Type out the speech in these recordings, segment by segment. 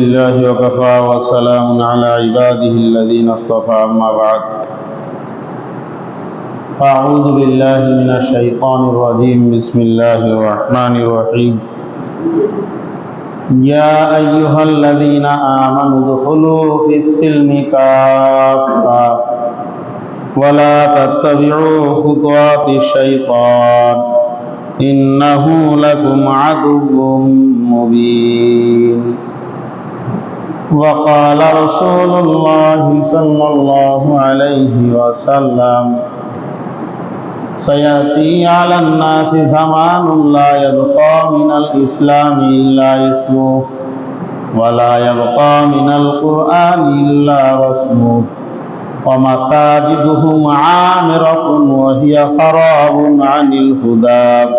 لله وكفى وسلام على عباده الذين اصطفى أما بعد. أعوذ بالله من الشيطان الرجيم. بسم الله الرحمن الرحيم. يا أيها الذين آمنوا ادخلوا في السلم كافة ولا تتبعوا خطوات الشيطان إنه لكم عدو مبين. وقال رسول الله صلى الله عليه وسلم سيأتي على الناس زمان لا يبقى من الإسلام إلا اسمه ولا يبقى من القرآن إلا رسمه ومساجدهم عامرة وهي خراب عن الهدى.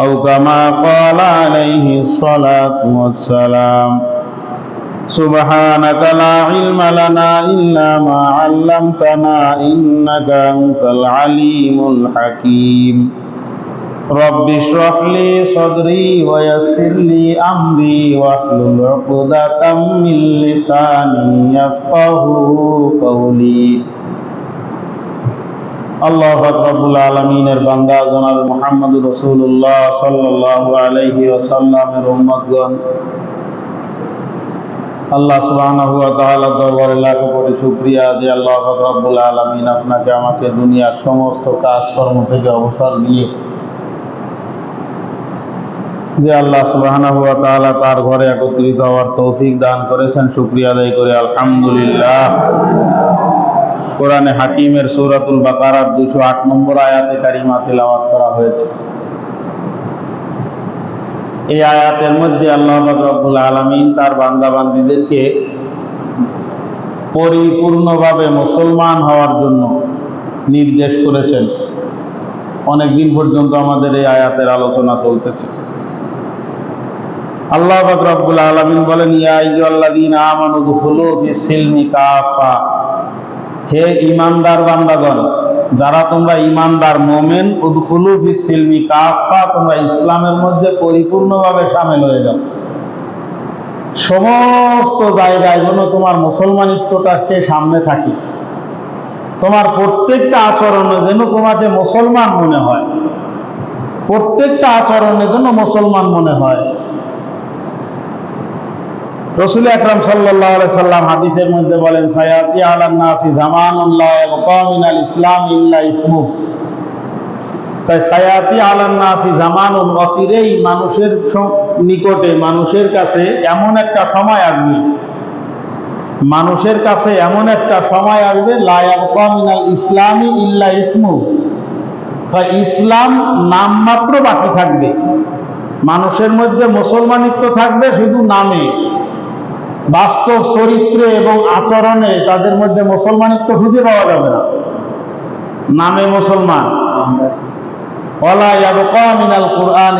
أو كما قال عليه الصلاة والسلام سبحانك لا علم لنا إلا ما علمتنا إنك أنت العليم الحكيم رب اشرح لي صدري ويسر لي أمري واحلل عقدة من لساني يفقه قولي আল্লাহ রব্বুল আলমিনের বান্দা জনাব মোহাম্মদ রসুল্লাহ সাল্লাহ আলহি ওসাল্লামের উম্মতগণ আল্লাহ দরবারে লাখো কোটি শুকরিয়া যে আল্লাহ রব্বুল আলামিন আপনাকে আমাকে দুনিয়ার সমস্ত কাজকর্ম থেকে অবসর দিয়ে যে আল্লাহ তাআলা তার ঘরে একত্রিত হওয়ার তৌফিক দান করেছেন, শুকরিয়া আদায় করে। আলহামদুলিল্লাহ। কোরআনে হাকিমের সূরাতুল বাকারার 208 নম্বর আয়াতে কারিমা তেলাওয়াত করা হয়েছে। এই আয়াতের মধ্যে আল্লাহ রব্বুল আলামিন তার বান্দাবান্দিদেরকে পরিপূর্ণভাবে মুসলমান হওয়ার জন্য নির্দেশ করেছেন। অনেক দিন পর্যন্ত আমাদের এই আয়াতের আলোচনা চলতেছে। আল্লাহ রব্বুল আলামিন বলেন হে ঈমানদার বান্দাগণ যারা তোমরা ইমানদার মোমেন, উদখুলু ফিস কাফা তোমরা ইসলামের মধ্যে পরিপূর্ণভাবে সামিল হয়ে যাও। সমস্ত জায়গায় যেন তোমার মুসলমানিত্বটাকে সামনে থাকি। তোমার প্রত্যেকটা আচরণে যেন তোমাকে মুসলমান মনে হয়। প্রত্যেকটা আচরণে যেন মুসলমান মনে হয়। রসুল আকরাম সাল্লাহ সাল্লাম হাদিসের মধ্যে বলেন, সায়াতি আলান্নাসি জামানুল্লাহ মিনাল ইসলাম ইল্লা ইসমু। তাই সায়াতি আলান্নাসি জামানুল অচিরেই মানুষের নিকটে, মানুষের কাছে এমন একটা সময় আসবে, মানুষের কাছে এমন একটা সময় আসবে লায়াবকা মিনাল ইসলামী ইল্লা ইসমু। তা ইসলাম নামমাত্র বাকি থাকবে, মানুষের মধ্যে মুসলমানিত্ব থাকবে শুধু নামে। বাস্তব চরিত্রে এবং আচরণে তাদের মধ্যে মুসলমানিত্ব খুঁজে পাওয়া যাবে না। নামে মুসলমান। কুরআন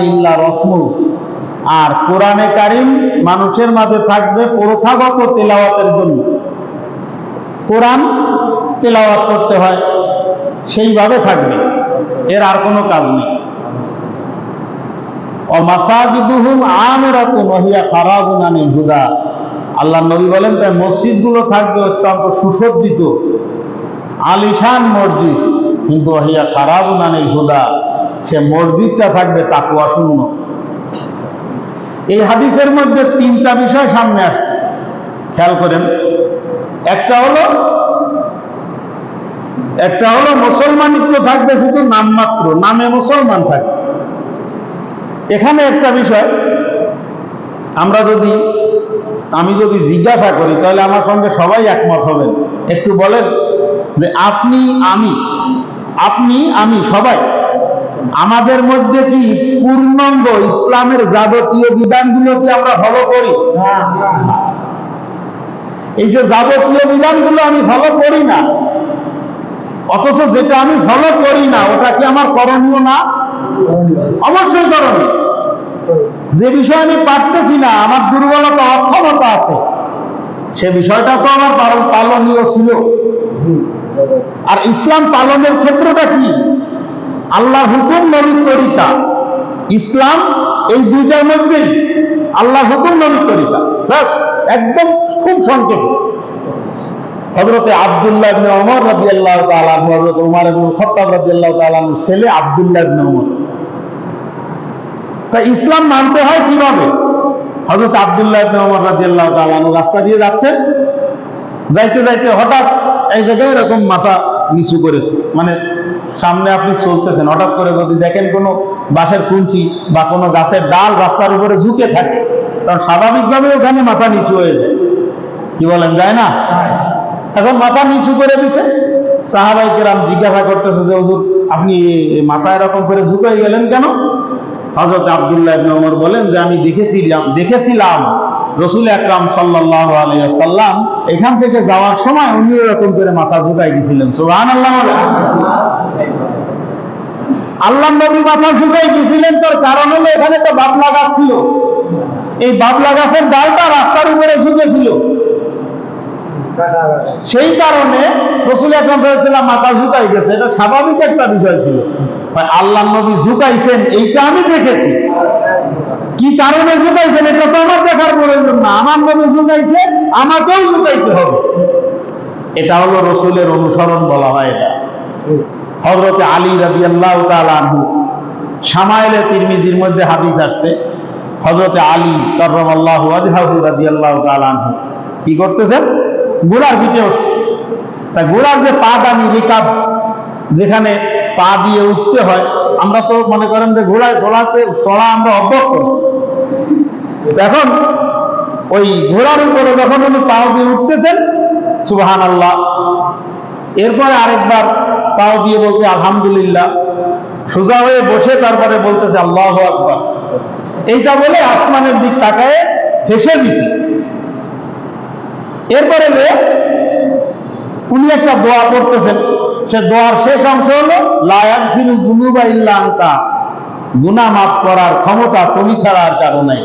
আর কোরআনে কারিম মানুষের মাঝে থাকবে প্রথাগত তেলাওয়াতের জন্য। কোরআন তেলাওয়াত করতে হয়, সেইভাবে থাকবে। এর আর কোনো কাজ নেই। ও মাসাজিদুহুম আমিরাতুন ওয়া হিয়া খারাবুন আনিল হুদা। আল্লাহ নবী বলেন, তাই মসজিদগুলো থাকবে অত্যন্ত সুসজ্জিত। আলিশান মসজিদ, কিন্তু হিয়া খারাপ নানিল হুদা, সে মসজিদটা থাকবে তাকুয়া শূন্য। এই হাদিসের মধ্যে তিনটা বিষয় সামনে আসছে। খেয়াল করেন, একটা হলো একটা হলো মুসলমানিত্ব থাকবে শুধু নামমাত্র, নামে মুসলমান থাকবে। এখানে একটা বিষয়, আমরা যদি আমি যদি জিজ্ঞাসা করি, তাহলে আমার সঙ্গে সবাই একমত হবেন। একটু বলেন যে আপনি, আমি আপনি, আমি সবাই, আমাদের মধ্যে কি পূর্ণাঙ্গ ইসলামের যাবতীয় বিধানগুলো কি আমরা ফলো করি? এই যে যাবতীয় বিধানগুলো আমি ফলো করি না, অথচ যেটা আমি ফলো করি না, ওটা কি আমার করণীয় না? অবশ্যই করণীয়। যে বিষয় আমি পারতেছি না, আমার দুর্বলতা, অক্ষমতা আছে, সে বিষয়টা তো আমার পালনীয় ছিল। আর ইসলাম পালনের ক্ষেত্রটা কি? আল্লাহ হুকুম নবীর তরিকা। ইসলাম এই দুইটার মধ্যেই আল্লাহ হুকুম নবীর তরিকা। ব্যাস, একদম খুব সংক্ষেপে। হজরতে আব্দুল্লাহ ইবনে ওমর রাদিয়াল্লাহু তাআলা হযরত ওমর ইবনে খাত্তাব রাদিয়াল্লাহু তাআলা ছেলে আব্দুল্লাহ ইবনে ওমর তা ইসলাম মানতে হয় কীভাবে? হযরত আবদুল্লাহ রাদিয়াল্লাহু তাআলা রাস্তা দিয়ে যাচ্ছেন। যাইতে যাইতে হঠাৎ এক জায়গায় এরকম মাথা নিচু করেছে। মানে সামনে আপনি চলতেছেন, হঠাৎ করে যদি দেখেন কোনো বাঁশের কুঞ্চি বা কোনো গাছের ডাল রাস্তার উপরে ঝুঁকে থাকে, তখন স্বাভাবিকভাবে ওখানে মাথা নিচু হয়ে যায়। কি বলেন, যায় না? এখন মাথা নিচু করে দিছে। সাহাবাই কেরাম জিজ্ঞাসা করতেছে যে, হুজুর, আপনি মাথা এরকম করে ঝুঁকে গেলেন কেন? হজরত আবদুল্লাহ ইবনে ওমর বলেন যে, আমি দেখেছিলাম দেখেছিলাম রসুল আকরাম সাল্লাল্লাহু আলাইহি সাল্লাম এখান থেকে যাওয়ার সময় উনি এরকম করে মাথা ঝুঁকাই গেছিলেন সুবহানাল্লাহ বলেন। আল্লাহ নবী মাথা ঝুঁকাই গেছিলেন তার কারণ হলো এখানে তো বাবলা গাছ ছিল। এই বাবলা গাছের ডালটা রাস্তার উপরে ঝুঁকেছিল। সেই কারণে রসুল আকরাম সাল্লাম মাথা ঝুঁকাই গেছে এটা স্বাভাবিক একটা বিষয় ছিল। আল্লাহ নবী ঝুঁকাইছেন, এইটা আমি দেখেছি। কি কারণে ঝুঁকাইছেন, এটা তো আমার দেখার প্রয়োজন না। আমার নবী ঝুঁকাইছে, আমাকেও ঝুঁকাইতে হবে। এটা হলো রসুলের অনুসরণ বলা হয় এটা। হজরতে আলী রাবি আল্লাহ আনহু সামাইলে তিরমিজির মধ্যে হাদিস আসছে হজরতে আলী করম আল্লাহ আজহাহু রাবি আল্লাহ আনহু। কি করতেছেন? গোড়ার পিঠে উঠছে তা গোড়ার যে পা দামি রিকাব, যেখানে পা দিয়ে উঠতে হয়। আমরা তো মনে করেন যে ঘোড়ায় চড়াতে চড়া আমরা অভ্যস্ত। এখন ওই ঘোড়ার উপরে যখন উনি পাও দিয়ে উঠতেছেন সুবাহান আল্লাহ এরপরে আরেকবার পাও দিয়ে বলতে আলহামদুলিল্লাহ, সোজা হয়ে বসে তারপরে বলতেছে আল্লাহ আকবার। এইটা বলে আসমানের দিক তাকায় হেসে দিছে। এরপরে উনি একটা দোয়া করতেছেন সে দোয়ার শেষ অংশ হলো লায়াক সিনু জুনুবা মাফ করার ক্ষমতা তুমি ছাড়া আর কারও নাই।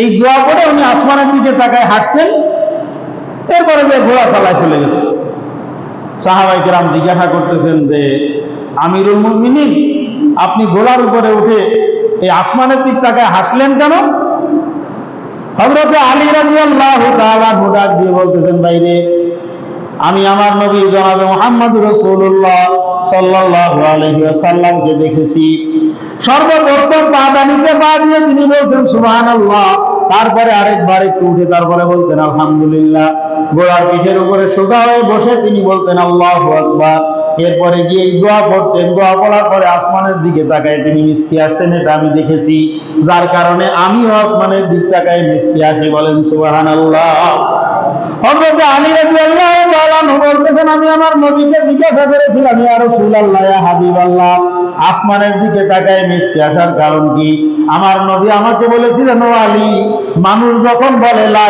এই দোয়া করে উনি আসমানের দিকে তাকায় হাঁটছেন, এরপরে যে ঘোড়া চালায় চলে গেছে। সাহাবাই গ্রাম জিজ্ঞাসা করতেছেন যে, আমিরুল মুমিনিন, আপনি ঘোড়ার উপরে উঠে এই আসমানের দিক তাকায় হাসলেন কেন? হজরতে আলী রাদিয়াল্লাহু তাআলা ডাক দিয়ে বলতেছেন বাইরে আমি আমার নবী জনাবে মোহাম্মদ রসুল্লাহ সাল্লাল্লাহু আলাইহি ওয়াসাল্লামকে দেখেছি। সর্বপ্রথম পা পা দিয়ে তিনি বলতেন, সুবহানাল্লাহ। তারপরে আরেকবার একটু উঠে তারপরে বলতেন, আলহামদুলিল্লাহ। গোড়ার পিঠের উপরে সোজা হয়ে বসে তিনি বলতেন, আল্লাহ আকবার। এরপরে গিয়ে এই দোয়া পড়তেন দোয়া পড়ার পরে আসমানের দিকে তাকায় তিনি মিষ্টি আসতেন, এটা আমি দেখেছি। যার কারণে আমিও আসমানের দিক তাকায় মিষ্টি আসি, বলেন সুবহানাল্লাহ। হযরত আলী রাদিয়াল্লাহু তাআলা বলতেছেন, আমি আমার নবীকে জিজ্ঞাসা করেছিলাম রাসূলুল্লাহ, ইয়া হাবিবাল্লাহ। আসমানের দিকে তাকায় মিষ্টি আসার কারণ কি? আমার নবী আমাকে বলেছিলেন, ও আলী, মানুষ যখন বলে, লা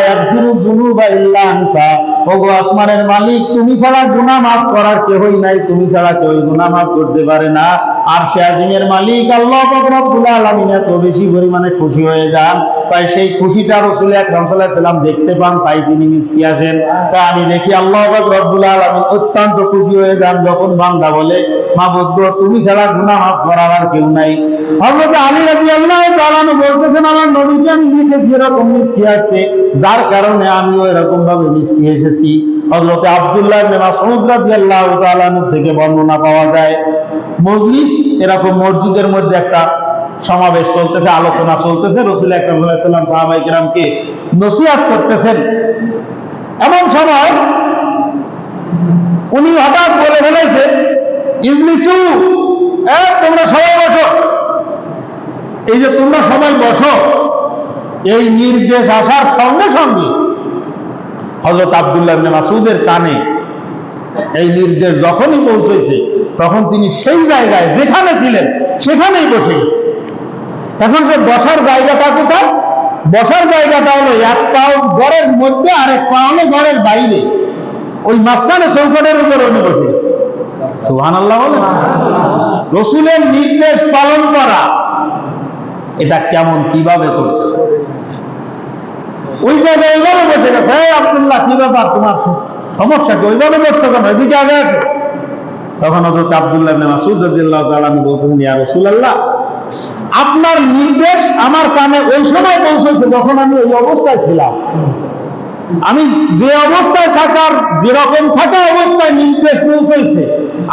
আসমানের মালিক, তুমি ছাড়া গুনা মাফ করার কেউই নাই, তুমি ছাড়া কেউ গুনা মাফ করতে পারে না। আর সে আজিমের মালিক আল্লাহ রব্বুল আলামিন এত বেশি পরিমাণে খুশি হয়ে যান। তাই সেই খুশিটা রসুল আকরাম সাল্লাম দেখতে পান তাই তিনি মিষ্টি আসেন। তাই আমি দেখি আল্লাহ রব্বুল আলামিন অত্যন্ত খুশি হয়ে যান যখন বান্দা বলে মাবুদ গো, তুমি ছাড়া করার আর কেউ নাই। আলী বলতেছেন আমার নবীকে আমি দেখেছি এরকম আসছে। যার কারণে আমিও এরকম ভাবে মিষ্টি এসেছি। হযরত আব্দুল্লাহ ইবনে মাসউদ রাদিয়াল্লাহু তাআলা থেকে বর্ণনা পাওয়া যায়। মজলিস, এরকম মসজিদের মধ্যে একটা সমাবেশ চলতেছে, আলোচনা চলতেছে। রসুল সাল্লাম সাহাবাই কিরামকে নসিহাত করতেছেন। এমন সময় উনি হঠাৎ বলে ফেলেছে, ইজলিসু তোমরা সবাই বসো। এই যে তোমরা সবাই বসো, এই নির্দেশ আসার সঙ্গে সঙ্গে হজরত আবদুল্লাহ মাসুদের কানে এই নির্দেশ যখনই পৌঁছেছে তখন তিনি সেই জায়গায় যেখানে ছিলেন, সেখানেই বসে গেছে। এখন সে বসার জায়গাটা কোথায়? বসার জায়গাটা হলো এক পাও ঘরের মধ্যে আর এক পা হলো ঘরের বাইরে। ওই মাঝখানে চৌকটের উপর উনি বসে গেছে। সুহান আল্লাহ বলেন রসুলের নির্দেশ পালন করা, এটা কেমন, কীভাবে করতে ওই জায়গায় ওইভাবে বসে গেছে। "এই আব্দুল্লাহ, কি ব্যাপার তোমার সমস্যা কি? ওইভাবে বসছো কেন? এদিকে আগে আছে তখন হজরত আব্দুল্লাহ বলতেছেন, ইয়া আপনার নির্দেশ আমার কানে ওই সময় পৌঁছেছে যখন আমি ওই অবস্থায় ছিলাম। আমি যে অবস্থায় থাকার, যেরকম থাকা অবস্থায় নির্দেশ পৌঁছেছে,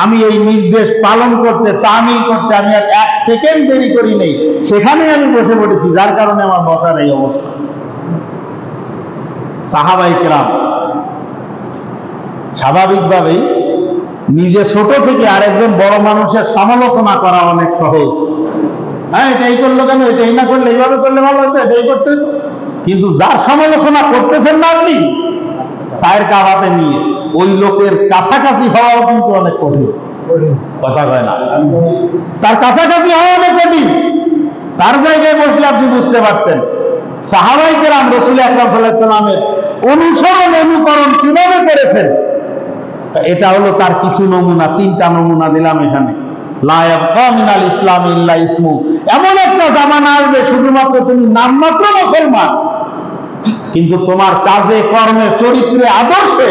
আমি এই নির্দেশ পালন করতে, তামিল করতে আমি আর এক সেকেন্ড দেরি করি নেই। সেখানে আমি বসে পড়েছি, যার কারণে আমার বসার এই অবস্থা। সাহাবাই কেরাম, স্বাভাবিকভাবেই নিজে ছোট থেকে আরেকজন বড় মানুষের সমালোচনা করা অনেক সহজ। হ্যাঁ এটাই করল কেন? এটাই না করলে এইভাবে করলে ভালো হতো, এটাই করতে কিন্তু যার সমালোচনা করতেছেন না আপনি, চায়ের কাবাতে নিয়ে ওই লোকের কাছাকাছি হওয়াও কিন্তু অনেক কঠিন। কথা কয় না? তার কাছাকাছি হওয়া অনেক কঠিন। তার জায়গায় বসলে আপনি বুঝতে পারতেন। সাহাবাই কেরাম রসুল আকরাম সাল্লাহামের অনুসরণ, অনুকরণ কীভাবে করেছেন? এটা হলো তার কিছু নমুনা, তিনটা নমুনা দিলাম এখানে। ইসলাম ইসমু। এমন একটা জামানা আসবে, শুধুমাত্র তুমি নামমাত্র মুসলমান। কিন্তু তোমার কাজে, কর্মে, চরিত্রে, আদর্শে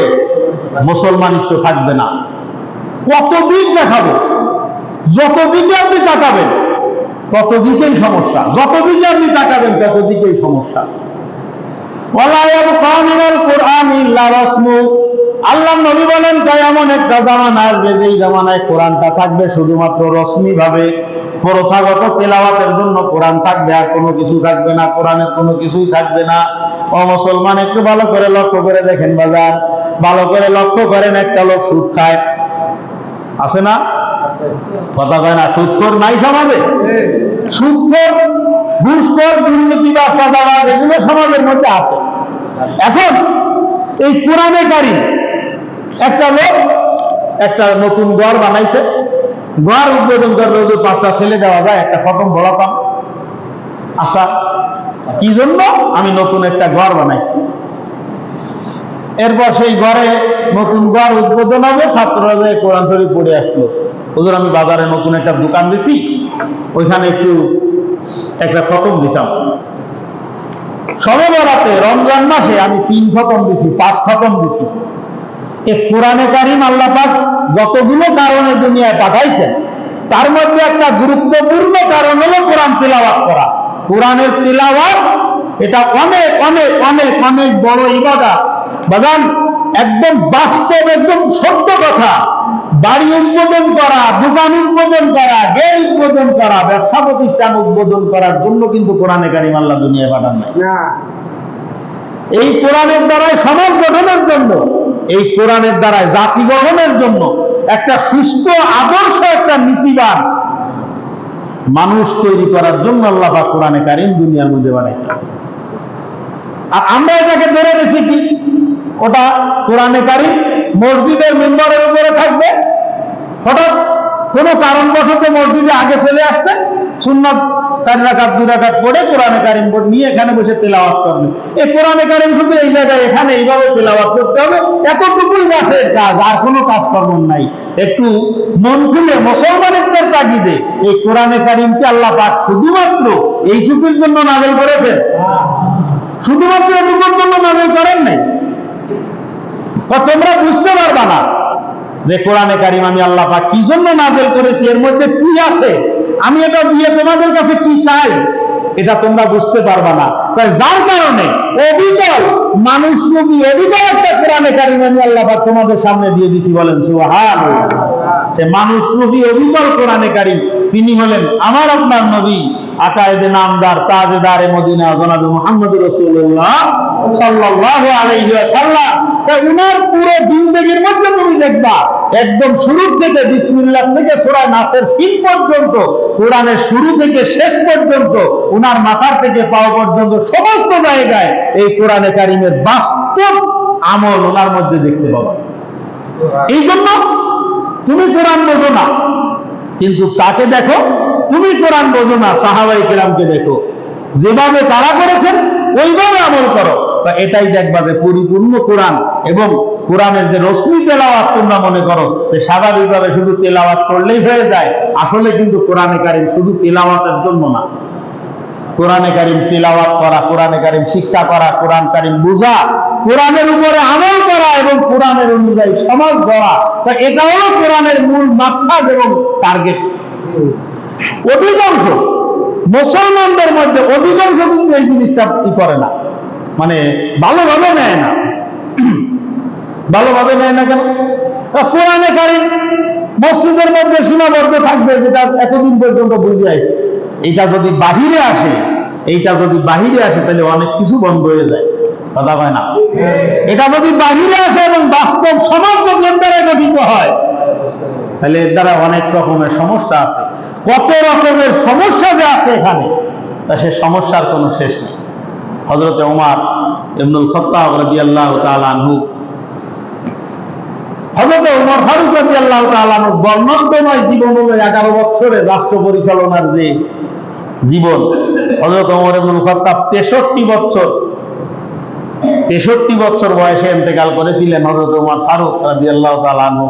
মুসলমানিত্ব থাকবে না। কত দিক দেখাবো, যত দিকে আপনি তাকাবেন, তত দিকেই সমস্যা। যত দিকে আপনি তাকাবেন, তত দিকেই সমস্যা ওয়ালা ইয়াবকা মিনাল কুরআন ইল্লা রাসমু আল্লাহ নবী বলেন, তাই এমন একটা জামানা আসবে, যেই জামানায় কোরআনটা থাকবে, শুধুমাত্র রশ্মি ভাবে প্রথাগত তেলাওয়াতের জন্য কোরআন থাকবে, আর কোনো কিছু থাকবে না, কোরআনের কোনো কিছুই থাকবে না। ও মুসলমান, একটু ভালো করে লক্ষ্য করে দেখেন বাজার। ভালো করে লক্ষ্য করেন, একটা লোক সুদ খায়। আছে না? কথা না সুদখোর নাই সমাজে সুদখোর ঘুষখোর দুর্নীতি বা এগুলো সমাজের মধ্যে আছে। এখন এই কোরআনে কারি একটা লোক একটা নতুন বানাইছে। উদ্বোধন করলে যদি পাঁচটা ছেলে দেওয়া যায়, একটা খতম বলাতাম আচ্ছা কি জন্য? আমি নতুন একটা ঘর বানাইছি। এরপর সেই ঘরে নতুন ঘর উদ্বোধন হবে, ছাত্ররা কোরআন শরীফ পড়ে আসলো। হুজুর, আমি বাজারে নতুন একটা দোকান দিছি, ওইখানে একটু একটা খতম দিতাম। সবে রমজান মাসে আমি তিন খতম দিছি, পাঁচ খতম দিছি। এ কোরআনে কারিম আল্লাহ পাক যতগুলো কারণে দুনিয়ায় পাঠাইছেন, তার মধ্যে একটা গুরুত্বপূর্ণ কারণ হলো কোরআন তেলাওয়াত করা। কোরআনের তেলাওয়াত, এটা অনেক অনেক অনেক অনেক বড় ইবাদা বাগান একদম বাস্তব, একদম সত্য কথা। বাড়ি উদ্বোধন করা দোকান উদ্বোধন করা গেট উদ্বোধন করা ব্যবসা প্রতিষ্ঠান উদ্বোধন করার জন্য কিন্তু কোরআনে কারিম আল্লাহ দুনিয়ায় পাঠান নাই। এই কোরআনের দ্বারাই সমাজ গঠনের জন্য এই কোরআনের দ্বারাই জাতি গঠনের জন্য একটা সুস্থ আদর্শ একটা নীতিবান মানুষ তৈরি করার জন্য আল্লাহ পাক কোরআনে কারিম দুনিয়ার মধ্যে বানাইছে আর আমরা এটাকে ধরে নিয়েছি কি ওটা কোরআনে কারিম মসজিদের মেম্বারের উপরে থাকবে। হঠাৎ কোনো কারণবশত মসজিদে আগে চলে আসছে সুন্নত চার রাকাত দুই রাকাত পড়ে কোরআনে কারিম নিয়ে এখানে বসে তেলাওয়াত করবে। এই কোরআনে কারিম শুধু এই জায়গায় এখানে এইভাবে তেলাওয়াত করতে হবে। এতটুকুই গাছের কাজ আর কোনো কাজকর্ম নাই। একটু মন খুলে মুসলমানের তাগিদে এই কোরআনে কারিমকে আল্লাহ পাক শুধুমাত্র এইটুকুর জন্য নাজেল করেছেন? শুধুমাত্র এটুকুর জন্য নাজেল করেন নাই? তোমরা বুঝতে পারবা না। যে কোরআনে কারিম আমি আল্লাহ কি জন্য নাজেল করেছি, এর মধ্যে কি আছে? আমি এটা দিয়ে তোমাদের কাছে কি চাই? এটা তোমরা বুঝতে পারবা না। যার কারণে অবিকল মানুষ নবী অবিকল একটা কোরআনে কারিম আমি আল্লাহ তোমাদের সামনে দিয়ে দিছি বলেন সুবহান সে মানুষ নবী অবিকল কোরআনে কারিম, তিনি হলেন আমার আপনার নবী, আকায়েদে নামদার, তাজেদারে মদিনা জনাবে মুহাম্মদ রাসূলুল্লাহ। উনার মাথার থেকে পাও পর্যন্ত সমস্ত জায়গায় এই কোরআনে কারিমের বাস্তব আমল ওনার মধ্যে দেখতে পাবা। এই জন্য তুমি কোরআন বোঝো না, কিন্তু তাকে দেখো, তুমি কোরআন বোঝো না, সাহাবাই কেরামকে দেখো। যেভাবে তারা করেছেন, ওইভাবে আমল করো। তা এটাই দেখবা যে পরিপূর্ণ কোরআন এবং কোরআনের যে রশ্মি তেলাওয়াত তোমরা মনে করো, যে স্বাভাবিকভাবে শুধু তেলাওয়াত করলেই হয়ে যায়, আসলে কিন্তু কোরআনে কারিম শুধু তেলাওয়াতের জন্য না। কোরআনে কারিম তেলাওয়াত করা, কোরআনে কারিম শিক্ষা করা, কোরআন কারিম বোঝা, কোরআনের উপরে আমল করা এবং কোরআনের অনুযায়ী সমাজ গড়া, তা এটা হলো কোরআনের মূল মাকসাদ এবং টার্গেট। অধিকাংশ মুসলমানদের মধ্যে অধিকাংশ কিন্তু এই জিনিসটা ই করে না। মানে ভালোভাবে নেয় না। ভালোভাবে নেয় না কেন? কোরআনে কারিম মসজিদের মধ্যে সীমাবদ্ধ থাকবে যেটা এতদিন পর্যন্ত বুঝে আছে এটা যদি বাহিরে আসে, এইটা যদি বাহিরে আসে, তাহলে অনেক কিছু বন্ধ হয়ে যায়। কথা কয় না? এটা যদি বাহিরে আসে এবং বাস্তব সমাজ দ্বারা গঠিত হয়, তাহলে এর দ্বারা অনেক রকমের সমস্যা আছে। কত রকমের সমস্যা যে আছে এখানে, তা সে সমস্যার কোনো শেষ নেই। হজরত ওমার ইবনুল খত্তাব রাদিয়াল্লাহু তাআলা আনহু। হজরত ওমর ফারুক তাআলা আনহু বর্ণাঢ্যময় জীবন হলো এগারো রাষ্ট্র পরিচালনার যে জীবন। হজরত ওমর ইবনুল খত্তাব তেষট্টি বছর তেষট্টি বছর বয়সে ইন্তেকাল করেছিলেন হজরত ওমর ফারুক রাদিয়াল্লাহু তাআলা আনহু।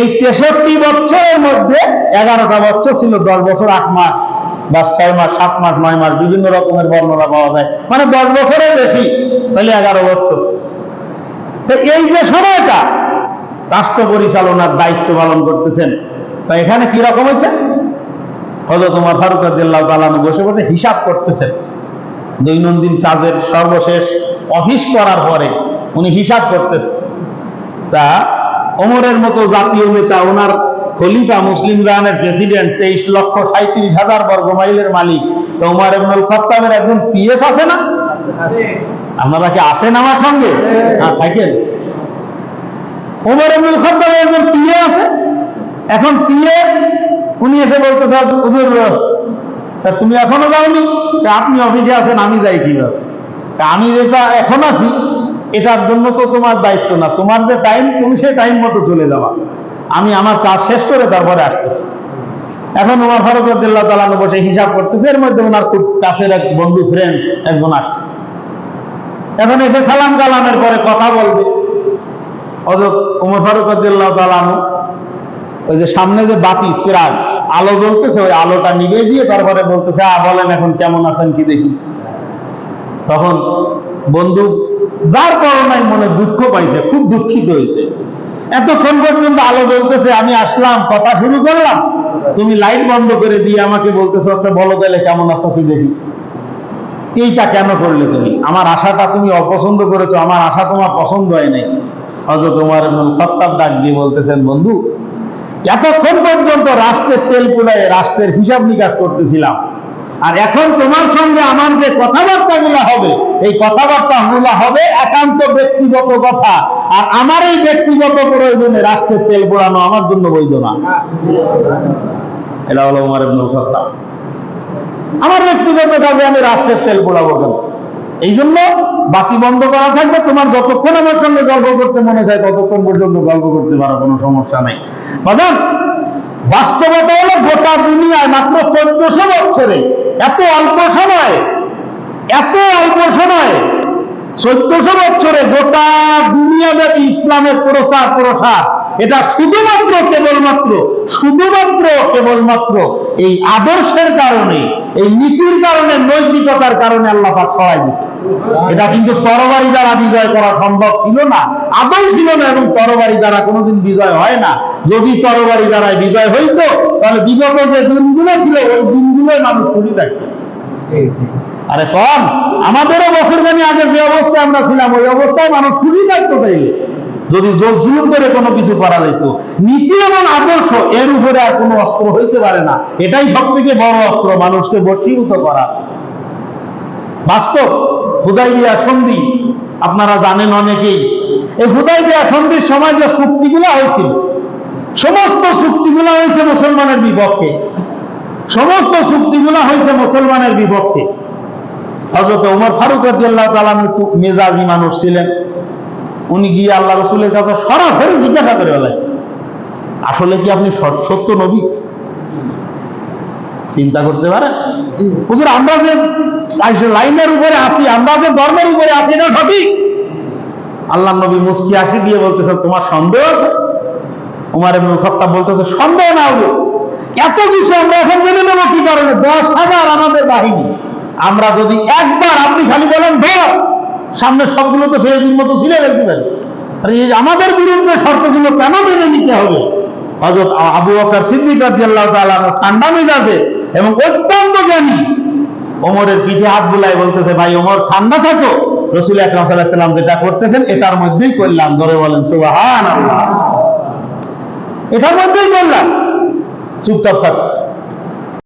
এই তেষট্টি বছরের মধ্যে এগারোটা বছর ছিল, দশ বছর আট মাস। বা ছয় মাস, সাত মাস, নয় মাস বিভিন্ন রকমের বর্ণনা পাওয়া যায়। মানে দশ বছরের বেশি, তাহলে এগারো বছর। তো এই যে সময়টা, রাষ্ট্র পরিচালনার দায়িত্ব পালন করতেছেন, তা এখানে কি রকম হয়েছে? হজরত তোমার ফারুক রাদিয়াল্লাহু তাআলা আনহু বসে বসে হিসাব করতেছেন। দৈনন্দিন কাজের সর্বশেষ অফিস করার পরে উনি হিসাব করতেছেন। তা ওমরের মতো জাতীয় নেতা, ওনার খলিফা মুসলিম জাহানের প্রেসিডেন্ট তেইশ লক্ষ সাঁত্রিশ হাজার বর্গ মাইলের মালিক। তো ওমর ইবনুল খত্তাবের একজন পিএফ আছে না? আপনারা কি আসেন আমার সঙ্গে? হ্যাঁ। থাকেন। ওমর ইবনুল খত্তাবের একজন পিএ আছে। এখন পিএ উনি এসে বলতেছে হুজুর তা তুমি এখনও যাওনি? আপনি অফিসে আছেন আমি যাই কীভাবে? আমি যেটা এখন আছি এটার জন্য তো তোমার দায়িত্ব না। তোমার যে টাইম তুমি সেই টাইম মতো চলে যাবা। আমি আমার কাজ শেষ করে তারপরে আসতেছি। এখন ওমর ফারুক রদুল্লাহ তালানো বসে হিসাব করতেছে, এর মধ্যে ওনার খুব কাছের এক বন্ধু ফ্রেন্ড একজন আসছে। এখন এসে সালাম কালামের পরে কথা বলবে। অযথ ওমর ফারুক রদুল্লাহ তালানো ওই যে সামনে যে বাতি, সিরাজ, আলো জ্বলতেছে, ওই আলোটা নিভিয়ে দিয়ে তারপরে বলতেছে আ বলেন এখন কেমন আছেন কি দেখি? তখন বন্ধু যার করোনায় মনে দুঃখ পাইছে, খুব দুঃখিত হয়েছে। এতক্ষণ পর্যন্ত আলো জ্বলতেছে, আমি আসলাম, কথা শুরু করলাম। তুমি লাইট বন্ধ করে দিয়ে আমাকে বলতেছো আচ্ছা বলো তাহলে কেমন আছো কি দেখি। এইটা কেন করলে তুমি? আমার আশাটা তুমি অপছন্দ করেছ, আমার আশা তোমার পছন্দ হয় নাই। হয়তো তোমার সত্তার ডাক দিয়ে বলতেছেন, বন্ধু, এতক্ষণ পর্যন্ত রাষ্ট্রের তেল পুড়ায় রাষ্ট্রের হিসাব নিকাশ করতেছিলাম। আর এখন তোমার সঙ্গে আমার যে কথাবার্তা গুলা হবে, এই কথাবার্তা গুলা হবে একান্ত ব্যক্তিগত কথা। আর আমার এই ব্যক্তিগত প্রয়োজনে রাষ্ট্রের তেল পোড়ানো আমার জন্য বৈধ না। এটা হলো ইবনুল খাত্তাব। আমার ব্যক্তিগত কাজে আমি রাষ্ট্রের তেল পোড়াবো কেন? এই জন্য বাতি বন্ধ করা থাকবে, তোমার যতক্ষণ আমার সঙ্গে গল্প করতে মনে চায় ততক্ষণ পর্যন্ত গল্প করতে পারো কোনো সমস্যা নেই। বাজান বাস্তবতা হলো গোটা দুনিয়ায় মাত্র চোদ্দশো বছরে, এত অল্প সময়, এত অল্প সময়, চোদ্দশো বছরে গোটা দুনিয়াব্যাপী ইসলামের প্রচার প্রসার। এটা শুধুমাত্র, কেবলমাত্র শুধুমাত্র, কেবলমাত্র এই আদর্শের কারণে, এই নীতির কারণে, নৈতিকতার কারণে আল্লাহ সহায় দিচ্ছে এটা কিন্তু তরবারি দ্বারা বিজয় করা সম্ভব ছিল না। আদৌ ছিল না এবং তরবারি দ্বারা কোনোদিন বিজয় হয় না। যদি তরবারি দ্বারা বিজয় হইতো, তাহলে বিগত যে দিনগুলো ছিল, ওই দিনগুলোই মানুষ খুশি থাকতো আরে কম আমাদেরও বছর খানি আগে যে অবস্থায় আমরা ছিলাম, ওই অবস্থায় মানুষ খুশি থাকতো তাইলে। যদি জোর করে কোনো কিছু করা যেত নীতি এবং আদর্শ, এর উপরে আর কোনো অস্ত্র হইতে পারে না। এটাই সব থেকে বড় অস্ত্র, মানুষকে বশীভূত করা। বাস্তব হুদাইবিয়া সন্ধি। আপনারা জানেন অনেকেই, এই হুদাইবিয়া সন্ধির সময় যে চুক্তিগুলো হয়েছিল, সমস্ত চুক্তিগুলো হয়েছে মুসলমানের বিপক্ষে। সমস্ত চুক্তিগুলো হয়েছে মুসলমানের বিপক্ষে। হজরত উমর ফারুক একটু মেজাজি মানুষ ছিলেন। উনি গিয়ে আল্লাহ রসুলের কাছে সরাসরি জিজ্ঞাসা করে ফেলাইছেন আসলে কি আপনি সত্য নবী? চিন্তা করতে পারেন? হুজুর, আমরা যে লাইনের উপরে আছি, আমরা যে ধর্মের উপরে আছি, এটা সঠিক? আল্লাহ নবী মুস্কি আসি দিয়ে বলতেছে, তোমার সন্দেহ আছে? উমার খাত্তাব বলতেছে, সন্দেহ না হবে এত কিছু আমরা এখন জেনে নেব কি কারণে? দশ হাজার আমাদের বাহিনী। আমরা যদি একবার, আপনি খালি বলেন, ধর, সামনে সবগুলো তো ফেরেজির মতো ছিল দেখতে পারি। আর, এই আমাদের বিরুদ্ধে শর্তগুলো কেন মেনে নিতে হবে? হজরত আবু বকর সিদ্দিক রাদিয়াল্লাহু তাআলা ঠান্ডা মেজাজে এবং অত্যন্ত জ্ঞানী। ওমরের পিঠে হাত বুলাই বলতেছে, ভাই, ওমর, ঠান্ডা থাকো। রসুল আকরাম সাল্লাম যেটা করতেছেন, এটার মধ্যেই করলাম ধরে বলেন আল্লাহ এটার মধ্যেই করলাম চুপচাপ থাক।